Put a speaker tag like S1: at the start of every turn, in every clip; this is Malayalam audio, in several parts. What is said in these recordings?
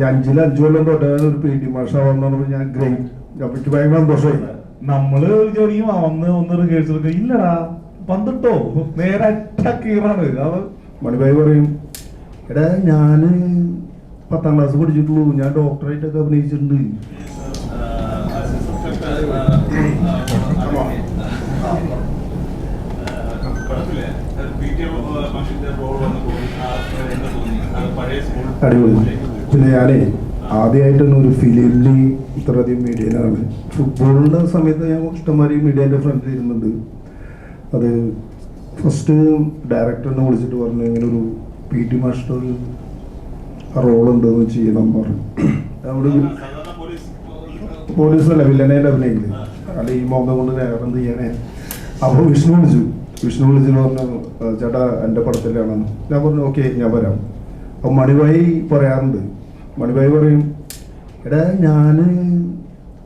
S1: ഈ അഞ്ചിൽ അഞ്ചു കൊല്ലം തൊട്ടാണ് ഒരു പി ടി മാഷ വന്നു ഞാൻ ഗ്രേറ്റ് എനിക്ക് ഭയങ്കര സന്തോഷമായി
S2: നമ്മൾ വിചാരിക്കും "ആ, വന്ന് ഒന്ന് റിഹേഴ്സൽ ഇല്ലടാ വന്നിട്ടോ നേരെ അറ്റാക്കീറാണ് അത്
S1: മണിഭായി പറയും എടാ ഞാൻ പത്താം ക്ലാസ് പഠിച്ചിട്ടുള്ളൂ ഞാൻ ഡോക്ടറായിട്ടൊക്കെ അഭിനയിച്ചിട്ടുണ്ട് അടിപൊളി പിന്നെ ഞാനേ ആദ്യമായിട്ടാണ് ഒരു ഫിലിമിൽ ഇത്രയധികം മീഡിയയിലാണ് ഫുട്ബോളിന്റെ സമയത്ത് ഞാൻ ഇഷ്ടംമാതിരി മീഡിയന്റെ ഫ്രണ്ടിൽ ഇരുന്നുണ്ട് അത് ഫസ്റ്റ് ഡയറക്ടറിനെ വിളിച്ചിട്ട് പറഞ്ഞു ഇങ്ങനെ ഒരു പി ടി മാസ്റ്റർ ഒരു റോൾ ഉണ്ടെന്ന് ചെയ്യണം പറഞ്ഞു. അവിടെ പോലീസല്ല വില്ലനയിൽ അഭിനയിക്കില്ല അല്ല ഈ മോഹം കൊണ്ട് വേറെ എന്ത് ചെയ്യാനേ? അപ്പോൾ വിഷ്ണു വിളിച്ചു. വിഷ്ണു വിളിച്ചിട്ട് പറഞ്ഞു "ആ, ചേട്ടാ എന്റെ പടത്തിലാണ്. ഞാൻ പറഞ്ഞു ഓക്കെ ഞാൻ വരാം. അപ്പം മണിഭായി പറയാറുണ്ട് മണിഭായി പറയും എടാ ഞാൻ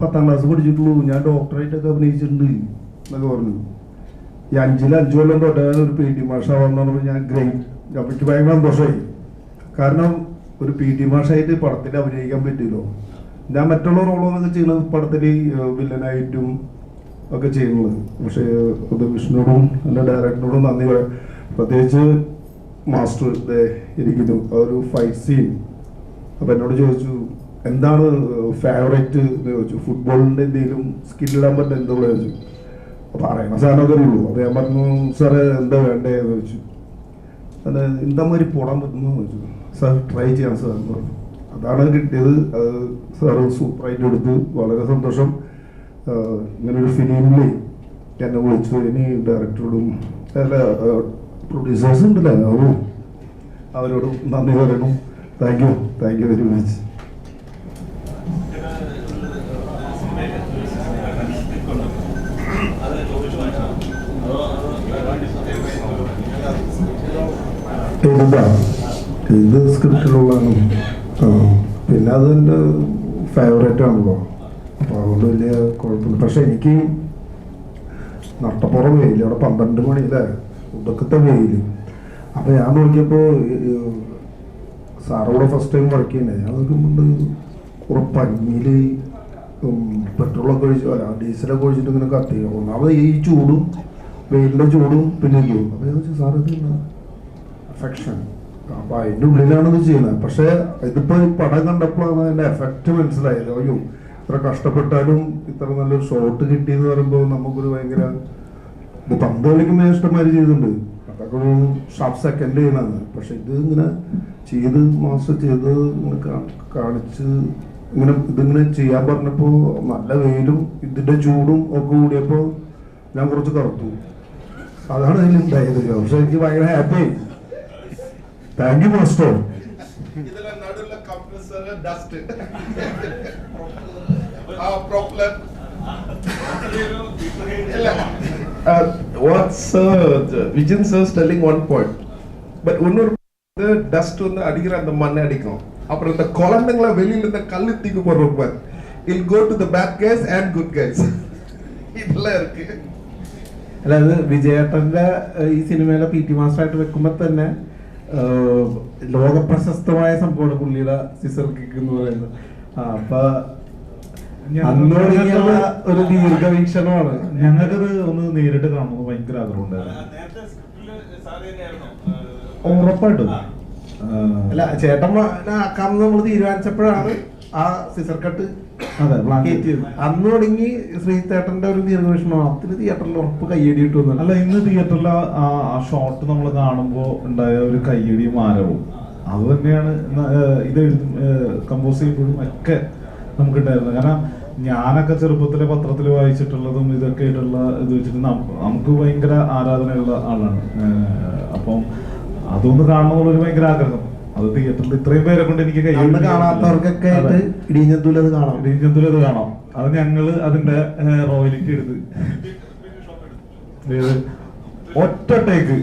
S1: പത്താം ക്ലാസ് പഠിച്ചിട്ടുള്ളൂ. ഞാൻ ഡോക്ടറായിട്ടൊക്കെ അഭിനയിച്ചിട്ടുണ്ട്. എന്നൊക്കെ പറഞ്ഞു. ഈ അഞ്ചിൽ അഞ്ചു കൊല്ലം തൊട്ടാണ് ഒരു പി ടി മാഷാവാന്ന് പറഞ്ഞപ്പോൾ ഞാൻ ഗ്രേറ്റ് എനിക്ക് ഭയങ്കര സന്തോഷമായി. കാരണം ഒരു പി ടി മാഷായിട്ട് പടത്തിൽ അഭിനയിക്കാൻ പറ്റിയല്ലോ. ഞാൻ മറ്റുള്ള റോളൊക്കെ ചെയ്യുന്നത് പടത്തിൽ വില്ലനായിട്ടും ഒക്കെ ചെയ്യുന്നത്. പക്ഷേ അത് വിഷ്ണുവിനോടും എന്റെ ഡയറക്ടറിനോടും നന്ദി പറയാം. പ്രത്യേകിച്ച് മാസ്റ്റർ ഇരിക്കുന്നു. ആ ഒരു ഫൈറ്റ് സീൻ അപ്പം എന്നോട് ചോദിച്ചു എന്താണ് ഫേവറേറ്റ് എന്ന് ചോദിച്ചു. ഫുട്ബോളിന്റെ എന്തെങ്കിലും സ്കില്ലിടാൻ പറ്റുന്ന എന്തോ? ചോദിച്ചു. അപ്പോൾ അറിയണ സാധനമൊക്കെ ഉള്ളൂ. അപ്പോൾ ഞാൻ പറഞ്ഞു സാറ് എന്താ വേണ്ടേ? എന്ന് ചോദിച്ചു. അത് എന്താ മാതിരി പോടാൻ പറ്റുന്നു? ചോദിച്ചു. സാർ ട്രൈ ചെയ്യാം സാർ എന്ന് പറഞ്ഞു. അതാണ് കിട്ടിയത്. അത് സാറ് സൂപ്പറായിട്ട് എടുത്തു. വളരെ സന്തോഷം. ഇങ്ങനൊരു ഫിലിമിൽ എന്നെ വിളിച്ചു ഇനി ഡയറക്ടറോടും അല്ല പ്രൊഡ്യൂസേഴ്സ് ഉണ്ടല്ലോ. അവരോടും നന്ദി പറയണം. Thank you thank you very much ഇതാ സ്ക്രിപ്റ്റിലുള്ളതാണ്. പിന്നെ അതെന്റെ ഫേവറേറ്റ് ആണല്ലോ അപ്പോൾ അതുകൊണ്ട് വലിയ കുഴപ്പമില്ല. പക്ഷെ എനിക്ക് നട്ടപ്പുറം വെയിൽ അവിടെ പന്ത്രണ്ട് മണിയിലെ ഉടക്കത്തെ വെയിൽ അപ്പോൾ ഞാൻ നോക്കിയപ്പോൾ സാറോടെ ഫസ്റ്റ് ടൈം വർക്ക് ചെയ്യുന്നത് ഞാൻ നോക്കുമ്പോൾ കുറെ പഞ്ഞിൽ പെട്രോളൊക്കെ ഒഴിച്ച് അല്ല ഡീസലൊക്കെ ഒഴിച്ചിട്ട് ഇങ്ങനെ കത്തി. ഒന്നാമത് ഈ ചൂടും വെയിലിന്റെ ചൂടും പിന്നെ ചൂടും അപ്പോൾ ഞാൻ വെച്ചാൽ സാർ ഇത് അപ്പം അതിന്റെ അപ്പൊ അതിന്റെ ഉള്ളിലാണ് ഇത് ചെയ്യുന്നത്. പക്ഷേ ഇതിപ്പോൾ പടം കണ്ടപ്പോഴാണ് അതിന്റെ എഫക്റ്റ് മനസ്സിലായത്. അയ്യോ ഇത്ര കഷ്ടപ്പെട്ടാലും ഇത്ര നല്ലൊരു ഷോട്ട് കിട്ടിയെന്ന് പറയുമ്പോൾ നമുക്കൊരു ഭയങ്കര ഇത് പന്ത് കളിക്കുന്ന ഇഷ്ടമാതിരി ചെയ്തിട്ടുണ്ട്. അതൊക്കെ ഷാർപ്പ് സെക്കൻഡ് ചെയ്യണമെന്ന് പക്ഷെ ഇത് ഇങ്ങനെ ചെയ്ത് മാസ്റ്റർ ചെയ്ത് ഇങ്ങനെ കാണിച്ച് ഇങ്ങനെ ഇതിങ്ങനെ ചെയ്യാൻ പറഞ്ഞപ്പോൾ നല്ല വെയിലും ഇതിന്റെ ചൂടും ഒക്കെ കൂടിയപ്പോൾ ഞാൻ കുറച്ച് കറുത്തു. അതാണ് അതിലുണ്ടായത് പക്ഷെ എനിക്ക് ഭയങ്കര happy thank you master
S3: dust நடுவுல கம்ப்ரஸர் டஸ்ட் ஆ ப்ராப்ளம் இல்ல
S4: uh, what sir Vijay sir is telling one point but இன்னொரு டஸ்ட் வந்து அடிக்கிற அந்த மண்ணை அடிக்கும் அப்புறம் இந்த குழந்தைங்கள வெளியில இந்த கல்லு தூக்கி போடுறப்ப இல் go to the bad guys and good guys இதெல்லாம் இருக்கு
S5: അല്ല അത് വിജയേട്ടന്റെ ഏഹ്, ഈ സിനിമയിലെ പി ടി മാസ്റ്റർ ആയിട്ട് വെക്കുമ്പോ തന്നെ ഏഹ്, ലോക പ്രശസ്തമായ സംഭവമാണ് പുള്ളിയുടെ സിസർ കിക്ക് എന്ന് പറയുന്നത് ആ, അപ്പൊ അന്നോടിങ്ങുള്ള ഒരു ദീർഘവീക്ഷണമാണ്.
S2: ഞങ്ങൾക്കത് ഒന്ന് നേരിട്ട് കാണുന്നത് ഭയങ്കര ആഗ്രഹമുണ്ടായിരുന്നു. ഉറപ്പായിട്ടും.
S5: അല്ല ചേട്ടൻ ആക്കാമെന്ന് നമ്മൾ തീരുമാനിച്ചപ്പോഴാണ് ആ സിസർ കട്ട്
S2: അതെ
S5: അന്ന് തുടങ്ങി ശ്രീചേട്ടന്റെ ഒരു ദീർഘവീക്ഷണമാണ് അത്തിന് തിയേറ്ററിൽ ഉറപ്പ് കയ്യടി വന്നു
S2: അല്ല ഇന്ന് തിയേറ്ററിൽ ആ ഷോട്ട് നമ്മൾ കാണുമ്പോൾ ഉണ്ടായ ഒരു കയ്യടിയും ആരവും അത് തന്നെയാണ് ഇത് കമ്പോസ് ചെയ്യുമ്പോഴും ഒക്കെ നമുക്ക് ഉണ്ടായിരുന്നത് കാരണം ഞാനൊക്കെ ചെറുപ്പത്തിലെ പത്രത്തിൽ വായിച്ചിട്ടുള്ളതും ഇതൊക്കെ ആയിട്ടുള്ള ഇത് വെച്ചിട്ട് നമുക്ക് ഭയങ്കര ആരാധനയുള്ള ആളാണ്. അപ്പം അതൊന്ന് കാണണമെന്നുള്ളൊരു ഭയങ്കര ആഗ്രഹം. അത് തിയേറ്ററിൽ ഇത്രയും പേരെ കൊണ്ട് എനിക്ക്
S5: കാണാത്തവർക്കൊക്കെ കാണാം.
S2: അത് കാണാം. അത് ഞങ്ങൾ അതിന്റെ റോയിലേക്ക് എടുത്ത്? ഒറ്റ ടേക്ക്.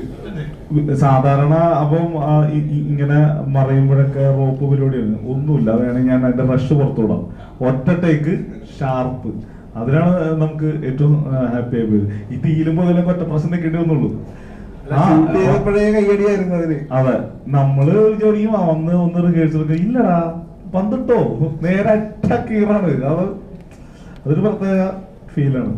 S2: സാധാരണ അപ്പം ഇങ്ങനെ മറയുമ്പോഴൊക്കെ റോപ്പ് പരിപാടിയാണ് ഒന്നുമില്ല. വേണമെങ്കിൽ ഞാൻ അതിന്റെ റഷ് പുറത്തുവിടാം. ഒറ്റ ടേക്ക് ഷാർപ്പ് അതിനാണ് നമുക്ക് ഏറ്റവും ഹാപ്പി ആയി പോയത്. ഈ തീയിലുമ്പോ അതിലൊക്കെ ഒറ്റ പ്രശ്നം നിൽക്കേണ്ടി വന്നുള്ളൂ. അതെ. നമ്മൾ വിചാരിക്കും അന്ന് വന്ന് ഒന്ന് റിഹേഴ്സൽ ഇല്ലടാ പന്തിട്ടോ? നേരെ അറ്റാക്കീറാണ് അത് അതൊരു പ്രത്യേക ഫീലാണ്